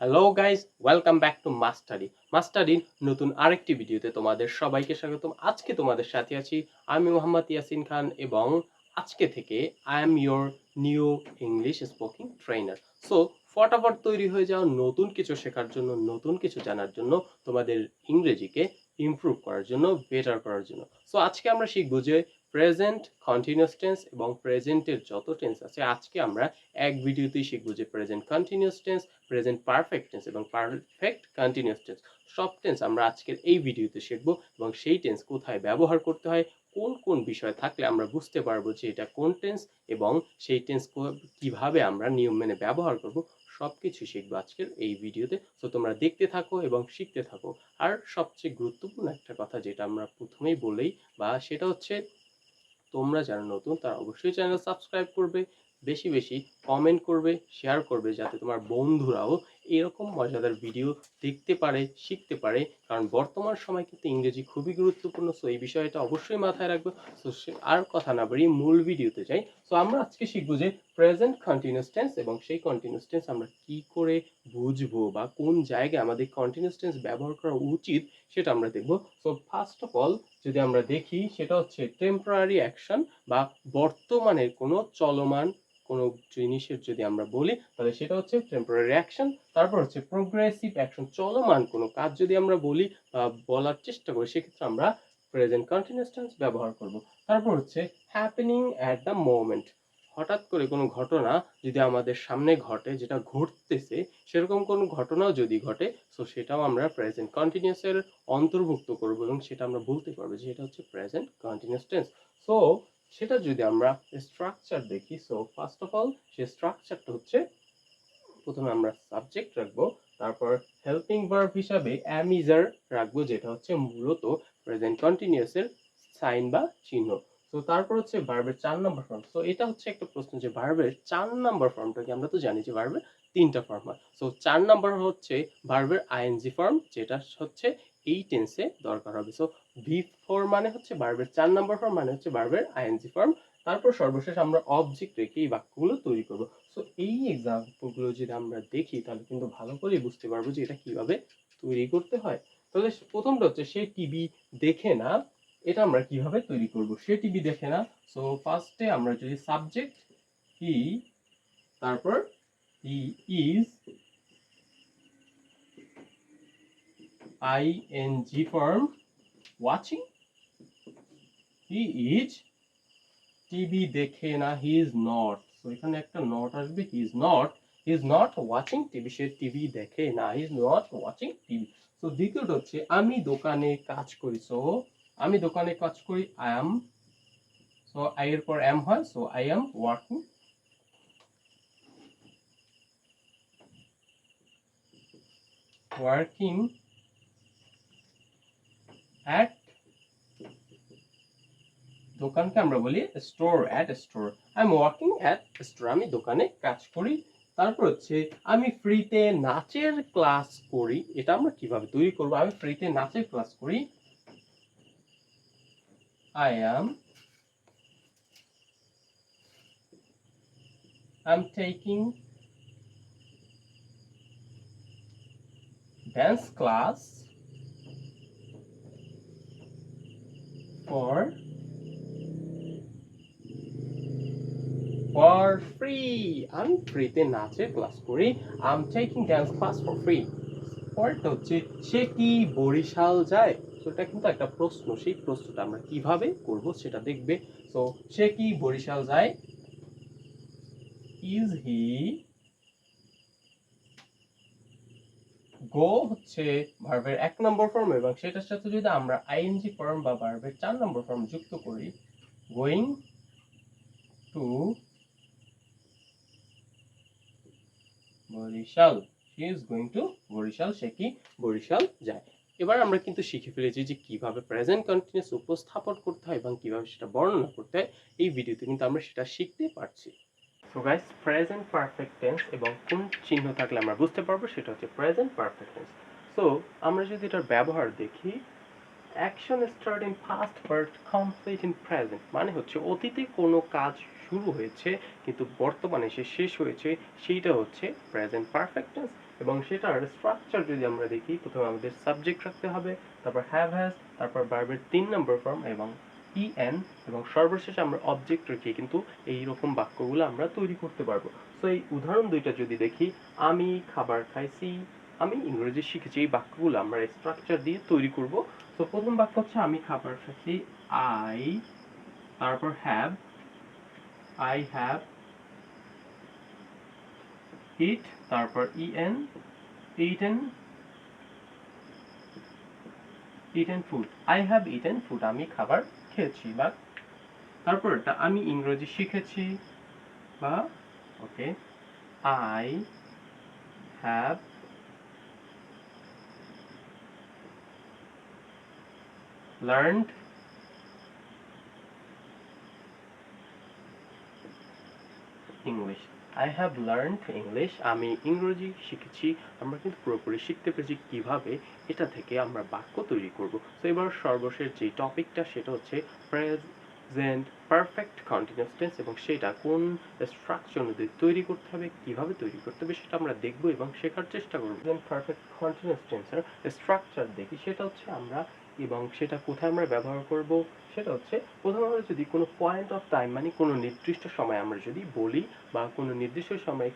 Hello guys welcome back to mastery মাস্টারির নতুন আরেকটি ভিডিওতে তোমাদের সবাইকে স্বাগতম। আজকে তোমাদের সাথে আছি আমি মোহাম্মদ ইয়াসিন খান এবং আজকে থেকে I am your new English speaking trainer so ফটাফট তৈরি হয়ে যাও নতুন কিছু শেখার জন্য, নতুন কিছু জানার জন্য তোমাদের ইংরেজিকে ইমপ্রুভ করার জন্য বেটার করার জন্য। সো আজকে আমরা শিখব যে প্রেজেন্ট কন্টিনিউস টেন্স এবং প্রেজেন্টের যত টেন্স আছে, আজকে আমরা এক ভিডিওতেই শিখব যে present continuous tense present perfect tense এবং পারফেক্ট কন্টিনিউস টেন্স সব টেন্স আমরা আজকের এই ভিডিওতে শিখব এবং সেই টেন্স কোথায় ব্যবহার করতে হয়, কোন কোন বিষয় থাকলে আমরা বুঝতে পারব যে এটা কোন টেন্স এবং সেই টেন্স কীভাবে আমরা নিয়ম মেনে ব্যবহার করব, সব কিছু শিখব আজকের এই ভিডিওতে। তো তোমরা দেখতে থাকো এবং শিখতে থাকো। আর সবচেয়ে গুরুত্বপূর্ণ একটা কথা যেটা আমরা প্রথমেই বলেই, বা সেটা হচ্ছে তোমরা যারা নতুন, তারা অবশ্যই চ্যানেল সাবস্ক্রাইব করবে, বেশি বেশি কমেন্ট করবে শেয়ার করবে, যাতে তোমার বন্ধুরাও এরকম মজাদার ভিডিও দেখতে পারে, শিখতে পারে। কারণ বর্তমান সময় কিন্তু ইংরেজি খুবই গুরুত্বপূর্ণ সো এই বিষয়টা অবশ্যই মাথায় রাখবে। সো আর কথা না বাড়িয়ে মূল ভিডিওতে যাই। সো আমরা আজকে শিখব যে প্রেজেন্ট কন্টিনিউয়াস টেন্স এবং সেই কন্টিনিউয়াস টেন্স আমরা কি করে বুঝব বা কোন জায়গায় আমাদের কন্টিনিউয়াস টেন্স ব্যবহার করা উচিত সেটা আমরা দেখব। সো ফার্স্ট অফ অল যদি আমরা দেখি, সেটা হচ্ছে টেম্পোরারি অ্যাকশন বা বর্তমানের কোনো চলমান কোনো জিনিসের যদি আমরা বলি, তাহলে সেটা হচ্ছে টেম্পোরারি অ্যাকশন তারপর হচ্ছে প্রোগ্রেসিভ অ্যাকশন চলমান কোনো কাজ যদি আমরা বলি বা বলার চেষ্টা করি, সেক্ষেত্রে আমরা প্রেজেন্ট কন্টিনিউয়াস টেন্স ব্যবহার করব। তারপর হচ্ছে হ্যাপেনিং অ্যাট দ্য মোমেন্ট হঠাৎ করে কোনো ঘটনা যদি আমাদের সামনে ঘটে, যেটা ঘটতেছে, সেরকম কোনো ঘটনাও যদি ঘটে সো সেটাও আমরা প্রেজেন্ট কন্টিনিউয়াসের অন্তর্ভুক্ত করব এবং সেটা আমরা বলতে পারব যে এটা হচ্ছে প্রেজেন্ট কন্টিনিউয়াস টেন্স সো সেটা যদি আমরা স্ট্রাকচার দেখি সো ফার্স্ট অফ অল সে স্ট্রাকচারটা হচ্ছে, প্রথমে আমরা সাবজেক্ট রাখব, তারপর হেল্পিং ভার্ব হিসাবে অ্যামিজার রাখব, যেটা হচ্ছে মূলত প্রেজেন্ট কন্টিনিউয়াসের সাইন বা চিহ্ন। তো তারপর হচ্ছে ভার্বের চার নম্বর ফর্ম তো এটা হচ্ছে একটা প্রশ্ন যে ভার্বের চার নম্বর ফর্মটাকে আমরা তো জানি যে ভার্বের তিনটা ফর্ম হয়। সো চার নম্বর হচ্ছে ভার্বের আইএনজি ফর্ম যেটা হচ্ছে এই টেন্সে দরকার হবে। সো ভি ফোর মানে হচ্ছে ভার্বের চার নম্বর ফর্ম মানে হচ্ছে ভার্বের আইএনজি ফর্ম তারপর সর্বশেষ আমরা অবজেক্ট রেখে এই বাক্যগুলো তৈরি করব। সো এই এক্সাম্পলগুলো যদি আমরা দেখি, তাহলে কিন্তু ভালো করে বুঝতে পারব যে এটা কীভাবে তৈরি করতে হয়। তাহলে প্রথমটা হচ্ছে সে টিভি দেখে না, এটা আমরা কীভাবে তৈরি করব? সে টিভি দেখে না। সো ফার্স্টে আমরা যদি সাবজেক্ট হি তারপর he is I N G form watching he is TV দেখে না হি ইজ নট সো এখানে একটা নট আসবে he is not he is not watching TV say TV দেখে না he is not watching TV তো দ্বিতীয়টা হচ্ছে, আমি দোকানে কাজ করি সো আমি দোকানে কাজ করি আই এম সো আই এর পর এম হয় so I am working working at দোকানকে আমরা বলি store at store I am working at store আমি দোকানে কাজ করি। তারপর হচ্ছে, আমি ফ্রিতে নাচের ক্লাস করি। এটা আমরা কীভাবে তৈরি করব? আমি ফ্রিতে নাচের ক্লাস করি। I am, I'm taking dance class for for free, আমি ফ্রিতে নাচের ক্লাস করি I am taking dance class for free পরেরটা হচ্ছে, সে কি বরিশাল যায়? তো এটা কিন্তু একটা প্রশ্ন, সেই প্রশ্নটা আমরা কীভাবে করব সেটা দেখবে। তো সে কি বরিশাল যায়? ইজ হি গো হচ্ছে ভার্বের এক নম্বর ফর্ম এবং সেটার সাথে যদি আমরা আইএনজি ফর্ম বা ভার্বের চার নম্বর ফর্ম যুক্ত করি going to Barishal she is going to Barishal, সে কি বরিশাল যায়। এবার আমরা কিন্তু শিখে ফেলেছি যে কীভাবে প্রেজেন্ট কন্টিনিউয়াস উপস্থাপন করতে হয় এবং কীভাবে সেটা বর্ণনা করতে হয়। এই ভিডিওতে কিন্তু আমরা সেটা শিখতে পারছি। So guys present perfect tense এবং কোন চিহ্ন থাকলে আমরা বুঝতে পারব সেটা হচ্ছে প্রেজেন্ট পারফেক্ট টেন্স সো আমরা যদি এটার ব্যবহার দেখি action start in past but complete in present মানে হচ্ছে অতীতে কোনো কাজ শুরু হয়েছে, কিন্তু বর্তমানে সে শেষ হয়েছে, সেইটা হচ্ছে প্রেজেন্ট পারফেক্ট টেন্স এবং সেটার স্ট্রাকচার যদি আমরা দেখি, প্রথমে আমাদের সাবজেক্ট রাখতে হবে, তারপর হ্যাভ হ্যাজ তারপর ভার্বের তিন নম্বর ফর্ম এবং ই এন এবং সর্বশেষে আমরা অবজেক্ট রেখে, কিন্তু এই রকম বাক্যগুলো আমরা তৈরি করতে পারব। তো এই উদাহরণ দুইটা যদি দেখি, আমি খাবার খাইছি, আমি ইংরেজি শিখেছি, এই বাক্যগুলো আমরা স্ট্রাকচার দিয়ে তৈরি করব। তো প্রথম বাক্য হচ্ছে, আমি খাবার খাচ্ছি আই তারপর হ্যাভ আই হ্যাভ ইট তারপর E N eaten eaten food I have eaten food আমি খাবার খেয়েছি বা তারপরটা আমি ইংরেজি শিখেছি বা okay I have learned English I have learned English আমি ইংরেজি শিখেছি, আমরা কিন্তু পুরোপুরি শিখতে পেরেছি কীভাবে এটা থেকে আমরা বাক্য তৈরি করব। তো এবার সর্বশেষ যে টপিকটা সেটা হচ্ছে প্রেজেন্ট পারফেক্ট কন্টিনিউয়াস টেন্স এবং সেটা কোন স্ট্রাকচার অনুযায়ী তৈরি করতে হবে, কীভাবে তৈরি করতে হবে, সেটা আমরা দেখব এবং শেখার চেষ্টা করব। প্রেজেন্ট পারফেক্ট কন্টিনিউয়াস টেন্সের স্ট্রাকচার দেখি, সেটা হচ্ছে আমরা এবং সেটা কোথায় আমরা ব্যবহার করব, সেটা হচ্ছে প্রথমে আমরা যদি কোনো পয়েন্ট অফ টাইম মানে কোনো নির্দিষ্ট সময় আমরা যদি বলি বা কোনো নির্দিষ্ট সময়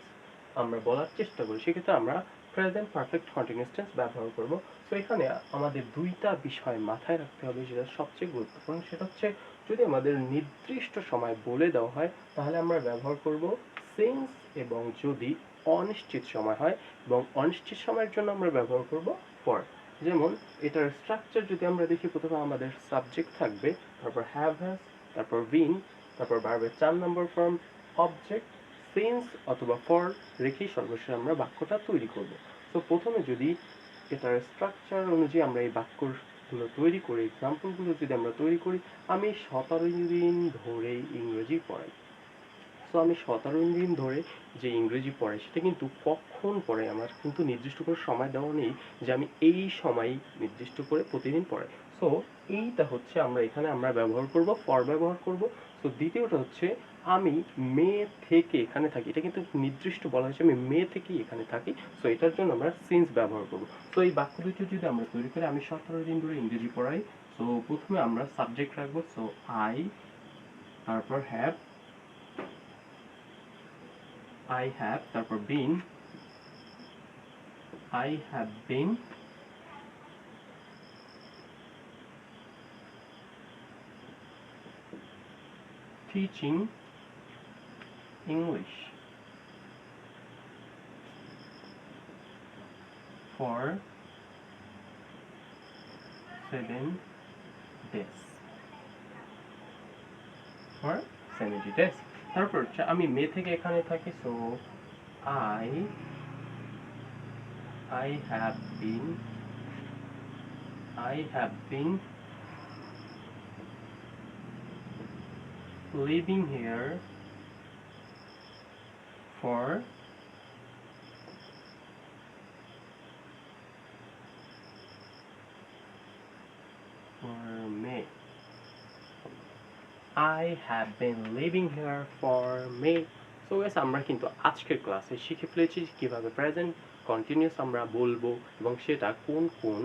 আমরা বলার চেষ্টা করি, সেক্ষেত্রে আমরা প্রেজেন্ট পারফেক্ট কন্টিনিউয়াস টেন্স ব্যবহার করব। তো এখানে আমাদের দুইটা বিষয় মাথায় রাখতে হবে যেটা সবচেয়ে গুরুত্বপূর্ণ, সেটা হচ্ছে যদি আমাদের নির্দিষ্ট সময় বলে দেওয়া হয়, তাহলে আমরা ব্যবহার করব সিন্স এবং যদি অনিশ্চিত সময় হয়, এবং অনিশ্চিত সময়ের জন্য আমরা ব্যবহার করব ফর যেমন, এটার স্ট্রাকচার যদি আমরা দেখি, প্রথমে আমাদের সাবজেক্ট থাকবে, তারপর হ্যাভ হ্যাজ তারপর বিন তারপর ভার্বের চার নম্বর ফর্ম অবজেক্ট সিন্স অথবা ফর রেখেই সর্বশেষে আমরা বাক্যটা তৈরি করব। তো প্রথমে যদি এটার স্ট্রাকচার অনুযায়ী আমরা এই বাক্যগুলো তৈরি করি এক্সাম্পলগুলো যদি আমরা তৈরি করি, আমি সতেরো দিন ধরে ইংরেজি পড়াই। সো আমি সতেরো দিন ধরে যে ইংরেজি পড়াই, সেটা কিন্তু কখন পড়ে আমার কিন্তু নির্দিষ্ট করে সময় দেওয়া নেই যে আমি এই সময় নির্দিষ্ট করে প্রতিদিন পড়াই। সো এইটা হচ্ছে আমরা এখানে আমরা ব্যবহার করব ফর ব্যবহার করব। সো দ্বিতীয়টা হচ্ছে আমি মে থেকে এখানে থাকি, এটা কিন্তু নির্দিষ্ট বলা হয়েছে, আমি মে থেকেই এখানে থাকি। সো এটার জন্য আমরা সিন্স ব্যবহার করব। তো এই বাক্য দুটো যদি আমরা তৈরি করি, আমি সতেরো দিন ধরে ইংরেজি পড়াই। সো প্রথমে আমরা সাবজেক্ট রাখব। সো আই তারপর হ্যাভ I have তারপর been I have been teaching English for seven days for seventy days তারপর আমি মে থেকে এখানে থাকি so I I have been I have been living here for for May. I have been living here for May so as আমরা কিন্তু আজকের ক্লাসে শিখে ফেলেছি কীভাবে প্রেজেন্ট কন্টিনিউস আমরা বলব এবং সেটা কোন কোন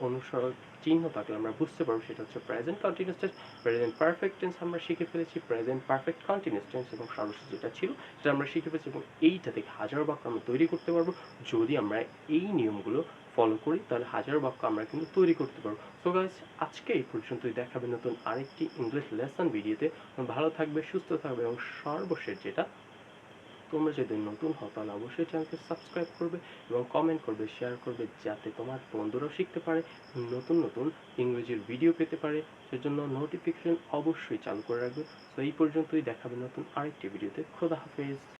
অনুসরণ চিহ্ন থাকলে আমরা বুঝতে পারব, সেটা হচ্ছে present continuous tense present perfect tense আমরা শিখে ফেলেছি প্রেজেন্ট পারফেক্ট কন্টিনিউয়াস টেন্স এবং সর্বশেষ যেটা ছিল সেটা আমরা শিখে ফেলেছি এবং এইটা থেকে হাজার বাক্য আমরা তৈরি করতে পারব যদি আমরা এই নিয়মগুলো ফলো করি, তাহলে হাজার বাক্য আমরা কিন্তু তৈরি করতে পারব। সো গাইস আজকে এই পর্যন্তই, দেখাবে নতুন আরেকটি ইংলিশ লেসন ভিডিওতে ভালো থাকবে, সুস্থ থাকবে এবং সর্বশেষ যেটা তোমরা যদি নতুন হও, তাহলে অবশ্যই চ্যানেলকে সাবস্ক্রাইব করবে এবং কমেন্ট করবে শেয়ার করবে, যাতে তোমার বন্ধুরাও শিখতে পারে, নতুন নতুন ইংরেজির ভিডিও পেতে পারে। সেজন্য নোটিফিকেশন অবশ্যই চালু করে রাখবে। তো এই পর্যন্তই, দেখাবে নতুন আরেকটি ভিডিওতে খোদা হাফেজ।